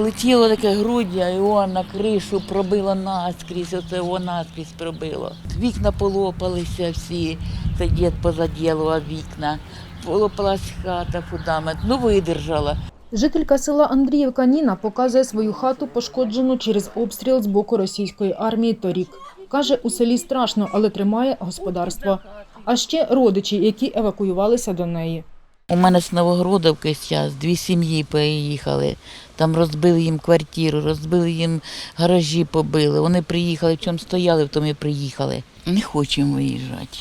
Летіло таке груддя, і он на кришу пробило наскрізь, оце його наскрізь пробило. Вікна полопалися всі, це дід позаділував вікна. Полопалась хата, фундамент, ну видержала. Жителька села Андріївка Ніна показує свою хату, пошкоджену через обстріл з боку російської армії торік. Каже, у селі страшно, але тримає господарство. А ще родичі, які евакуювалися до неї. У мене з Новогродовки зараз дві сім'ї переїхали. Там розбили їм квартиру, розбили їм гаражі, побили. Вони приїхали, в чому стояли, в тому і приїхали. Не хочемо виїжджати.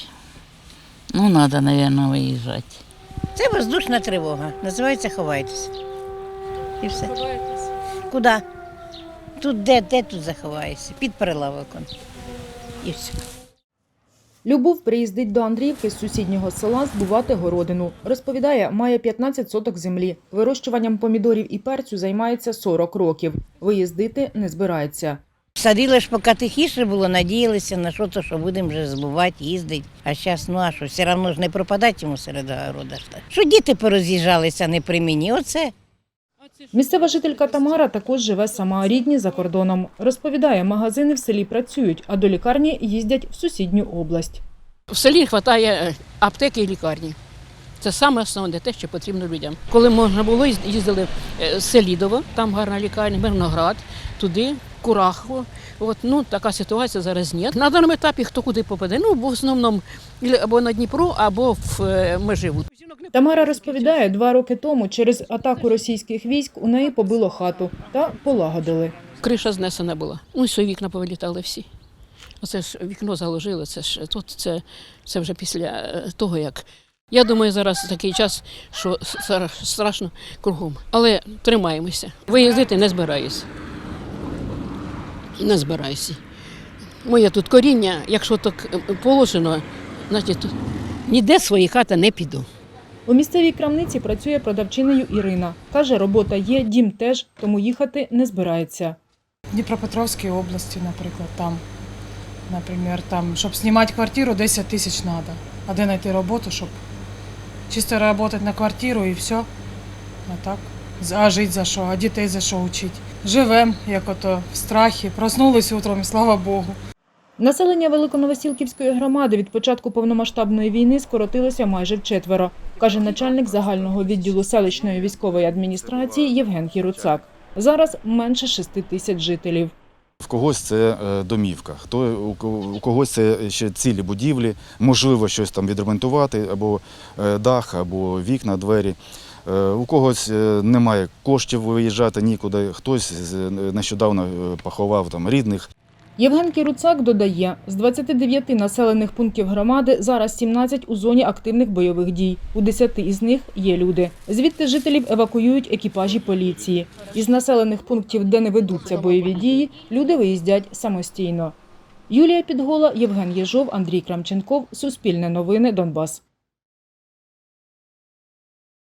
Ну, треба, мабуть, виїжджати. Це воздушна тривога. Називається ховайтеся. І все. Ховаєтесь? Куди? Тут де, де тут заховаєшся? Під прилавоком. І все. Любов приїздить до Андріївки з сусіднього села збувати городину. Розповідає, має 15 соток землі. Вирощуванням помідорів і перцю займається 40 років. Виїздити не збирається. Садили ж, поки тихіше було, надіялися на що то, що будемо вже збувати, їздити. А зараз, ну а що, все одно ж не пропадать йому серед огорода. Що діти пороз'їжджалися не при мені, оце. Місцева жителька Тамара також живе сама, рідні за кордоном. Розповідає, магазини в селі працюють, а до лікарні їздять в сусідню область. В селі вистачає аптеки і лікарні. Це саме основне те, що потрібно людям. Коли можна було, їздили е, в Селідово, там гарна лікарня, Мирноград, туди, Курахово. От, ну, така ситуація зараз ні. На даному етапі хто куди попаде, ну, в основному або на Дніпро, або в е, Меживу. Тамара розповідає, два роки тому через атаку російських військ у неї побило хату та полагодили. Криша знесена була. Ну, і свої вікна повилітали всі. Оце ж вікно заложили, це ж тут це, це вже після е, того, як. Я думаю, зараз такий час, що страшно кругом. Але тримаємося. Виїздити не збираюся. Не збираюся. Моє тут коріння, якщо так е, положено, значить тут ніде з своєї хати не піду. У місцевій крамниці працює продавчинею Ірина. Каже, робота є, дім теж, тому їхати не збирається. Дніпропетровській області, наприклад, там, наприклад, там, щоб знімати квартиру, 10 тисяч треба. А де знайти роботу, щоб чисто працювати на квартиру і все. А так. А жити за що, а дітей за що вчити. Живемо, як ото в страхі. Проснулись утром, слава Богу. Населення Великоновосілківської громади від початку повномасштабної війни скоротилося майже вчетверо, каже начальник загального відділу селищної військової адміністрації Євген Хіруцак. Зараз менше 6 тисяч жителів. В когось це е, домівка, хто у когось це ще цілі будівлі, можливо, щось там відремонтувати, або е, дах, або вікна, двері. Е, У когось немає коштів виїжджати нікуди. Хтось нещодавно поховав там рідних. Євген Кіруцак додає, з 29 населених пунктів громади зараз 17 у зоні активних бойових дій. У 10 із них є люди. Звідти жителів евакуюють екіпажі поліції. Із населених пунктів, де не ведуться бойові дії, люди виїздять самостійно. Юлія Підгола, Євген Єжов, Андрій Крамченков. Суспільне новини, Донбас.